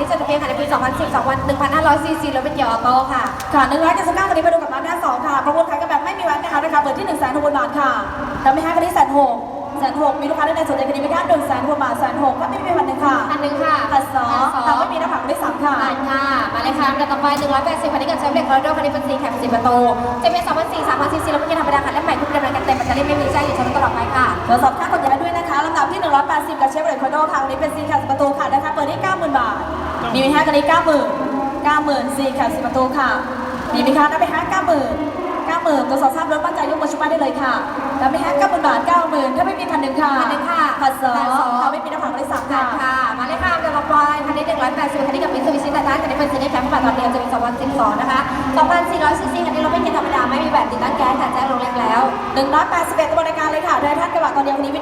นี้จดทะเบียนค่ะในปี 2010วัน1,500ซีซีรถเป็นเกียร์ออโต้ค่ะ ค่ะหนึ่งร้อยเจ็ดสิบเก้าคันนี้ไปดูกับมาด้าสองค่ะ ประมูลขายกันแบบไม่มีวันนะคะราคาเปิดที่หนึ่งแสนหกหมื่นบาทค่ะแล้วไม่ห้าคันนี้แสนหกแสนหกมีลูกค้าท่านใดสนใจคันนี้ไหมคะหนึ่งแสนหกบาทแสนหกถ้าไม่มีพันหนึ่งค่ะพันหนึ่งค่ะพันสองถ้าไม่มีหน้าผักได้สามค่ะผ่านค่ะ มาเลยค่ะลำดับต่อไป180คันนี้กับแชมป์เล็กคอร์ดคันนี้เป็นสีแคป10ประตูจะเป็น2004 3000ซีซีรถเป็นเกียร์ธรรมดาคันและใหม่ทุกดำเนินการเต็มแบตเตอรี่ไม่มีแจ้งอยู่ชั้นตลอดไปค่ะตรวจสอบค่าขนย้ายด้วยนะคะลำดับที่ 180 กับเชฟเรดคอร์โดค่ะวันนี้เป็นซีแคสประตูค่ะนะคะเปิดที่90,000 บาท มีไหมคะกันนี้90,000 90,000ซีแคสประตูค่ะ มีไหมคะนับไปห้า90,000 90,000ตัวจสอบทราบรถมั่นใจยกมือชุบมาได้เลยค่ะนับไปห้า90,000บาท90,000ถ้าไม่มีพันหนึ่งค่ะพันหนึ่งค่ะพันสอพันสองงถ้าไม่มีหน้าผักได้สามค่ะค่ะค่ะ มาเลยค่ะลำดับต่อไปคันนี้180คันนี้กับมิตซูบิชิตาต้าคันนี้เป็นซีรีส์แคมป์แบบตอนเดียวจะมี2012นะคะ2,400ซีซีคันนี้รถเป็นเกียร์ธรรมดาไม่มีแบบติดตั้งแก๊สค่ะแจ้งลงแรงแล้ว181ตัวรายการเลยค่ะไททันกระบะตอนเดียวคันนี้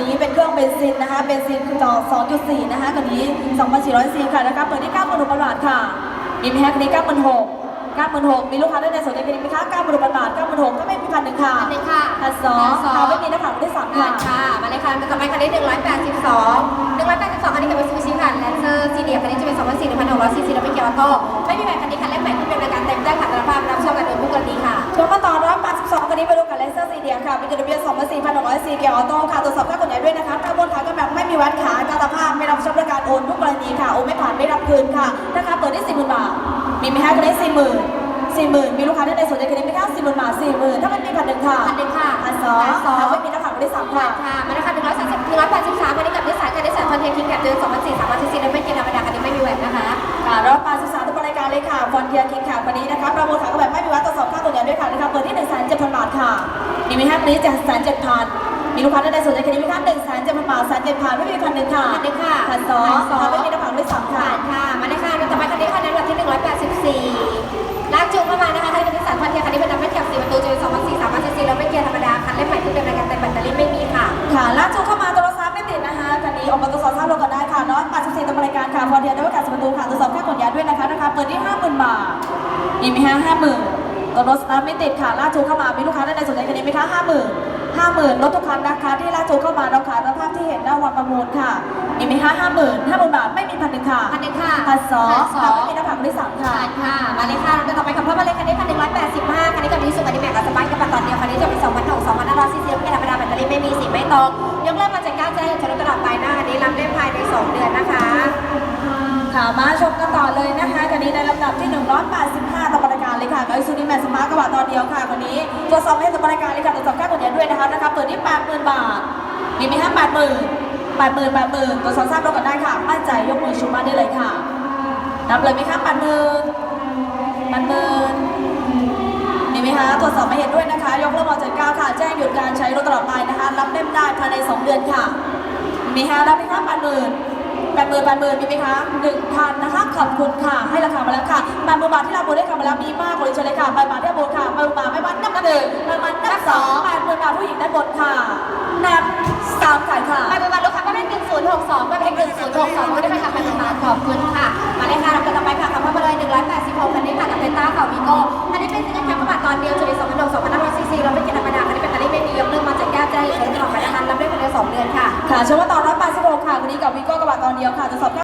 นะคะคันนี้เป็นเครื่องเบนซินนะคะ เบนซินจอ2.4 นะคะคันนี้ 2,400ซีค่ะนะคะเปิดที่96,000บาทค่ะมีไหมคะคันนี้96,000 96,000มีลูกค้าท่านใดสนใจคันนี้ไหมคะ96,000บาท96,000ถ้าไม่มีพันหนึ่งค่ะพันหนึ่งค่ะพันสองพันสองถ้าไม่มีหน้าผักได้สามค่ะค่ะ ค่ะ มาเลยค่ะต่อไปคันนี้182 182คันนี้กับมิตซูบิชิค่ะแลนเซอร์ซีเดียคันนี้จะเป็น2004 1,600ซีซีรถเป็นเกียร์ออโต้ มีจดทะเบียน24,600ซีเกียร์ออโต้ค่ะตรวจสอบค่าขนย้ายด้วยนะคะประมูลขายกันแบบไม่มีวัดขายการตภาพไม่รับชำระการโอนทุกกรณีค่ะ โอนไม่ผ่านไม่รับคืนค่ะนะคะเปิดที่40,000 บาท มีไหมคะคันนี้40,000 40,000 มีลูกค้าท่านใดสนใจคันนี้ไหมคะ40,000 บาท 40,000 ถ้าไม่มีพันหนึ่งค่ะพันหนึ่งค่ะพันสองพันสองถ้าไม่มีหน้าผักได้สามค่ะค่ะมาเลยค่ะ130 183คันนี้กับนิสสันคัน มีไหมคะคันนี้7 7 0 0 0มีลูกค้าท่านใดสนใจคันนี้ไหมคะ1 7 0 0 0บาท3 7 0 0 0ไม่มีพันหนึ่งค่ะพันหนึ่งค่ะพันสองพันสองถ้าไม่มีหน้าผักได้สามค่ะผ่านค่ะ มาเลยค่ะต่อไปคันนี้คันนี้ลำดับที่184ลากจูงเข้ามานะคะคันนี้เป็นนิสสันคอนเทนคันนี้เป็นดับเบิลแคป4ประตูจะเป็น2004 300ซีซีรถเป็นเกียร์ธรรมดาคันเล่มใหม่ทุกเดือนรายการเต็มแบตเตอรี่ไม่มีค่ะ ค่ะล่าสุดเข้ามาโทรศัพท์ไม่ติดนะคะคันนี้ออกมาตรวจสอบทราบลงกันได้ค่ะน้อย84ตัวรายการค่ะฟอนเทียด้วยการสมรรถค่ะตรวจสอบค่าขนย้ายด้วยนะคะราคาเปิดที่50,000บาทมีไหมคะ50,000 ตัวรถสตาร์ทไม่ติดค่ะล่าสุดเข้ามา มีลูกค้าท่านใดสนใจคันนี้ไหมคะ50,000 50,000รถทุกคันนะคะที่ล่าสุดเข้ามาเราขายสภาพที่เห็นหน้าวันประมูลค่ะมีไหมคะ50,000 50,000บาทไม่มีพันหนึ่งค่ะพันหนึ่งค่ะพันสองพันสองถ้าไม่มีหน้าผักได้สามค่ะผ่านค่ะ มาเลยค่ะต่อไปกับพ่อมาเลยคันนี้คัน185คันนี้กับมิสูคันนี้แม็กกับสปาร์คกับตอนเดียวคันนี้จะเป็น2006 2500ซีซีรถเป็นธรรมดาแบตเตอรี่ไม่มีสีไม่ตรงยกเลิกมาจากการแจ้งใช้รถตลอดไปหน้าคันนี้รับได้ภายใน2เดือนนะคะค่ะมาชมกันต่อเลยนะคะคันนี้ในลำดับที่185ต่อรายการ เลยค่ะกับอิซูนิแมนสมาร์ทกระบะตอนเดียวค่ะคันนี้ตรวจสอบให้ต่อรายการเลยค่ะตรวจสอบค่าขนย้ายด้วยนะคะนะคะเปิดที่80,000บาทมีไหมคะ80,000 80,000 80,000ตรวจสอบทราบลงกันได้ค่ะมั่นใจยกมือชูมาได้เลยค่ะนับเลยไหมคะ80,000 80,000มีไหมคะตรวจสอบมาเห็นด้วยนะคะ ยกเลิกมเจ็ดเก้าค่ะแจ้งหยุดการใช้รถตลอดไปนะคะ รับเล่มได้ภายใน2เดือนค่ะมีคะรับไหมคะแปดหมื่น แปดหมื่นแปดหมื่นมีไหมคะหนึ่งพันนะคะขอบคุณค่ะ ให้ราคามาแล้วค่ะแปดหมื่นบาทที่เราโบได้คำมาแล้วมีมากกว่าเลยเชลยค่ะแปดบาทที่โบค่ะแปดหมื่นบาทไม่บ้านนับกันึ่งแปดหมื่นนับสองแปดหมื่นบาทผู้หญิงได้าบนค่ะนับสามสายค่ะแปดหมื่นบาทลูกค้าก็ได้หนึ่งศูนย์หกสองก็ได้หนึ่งศูนย์หกสองก็ได้ไปค่ะแปดหมื่นบาทขอบคุณค่ะ มาเลยค่ะเราไปต่อไปค่ะคำว่ามาเลยหนึ่งร้อยแปดสิบหกคันนี้ค่ะกับเบต้าค่าวิโก้อันนี้เป็นซิงเกิลแะมป์มาทตอนเดียวจุดสองพันหกสองพันห้าร้อยซีซีเราไม่กินธรรมดาอันนี้เป็นตาลีเบนียกเลิกมาจากแก้วแจ้งอีกเดือนไปนะคะรับได้ภายในสองเดือนค่ะค่ะเชื่อว่าตอน นี้กับวิโก้กระบะตอนเดียวค่ะจะสอบ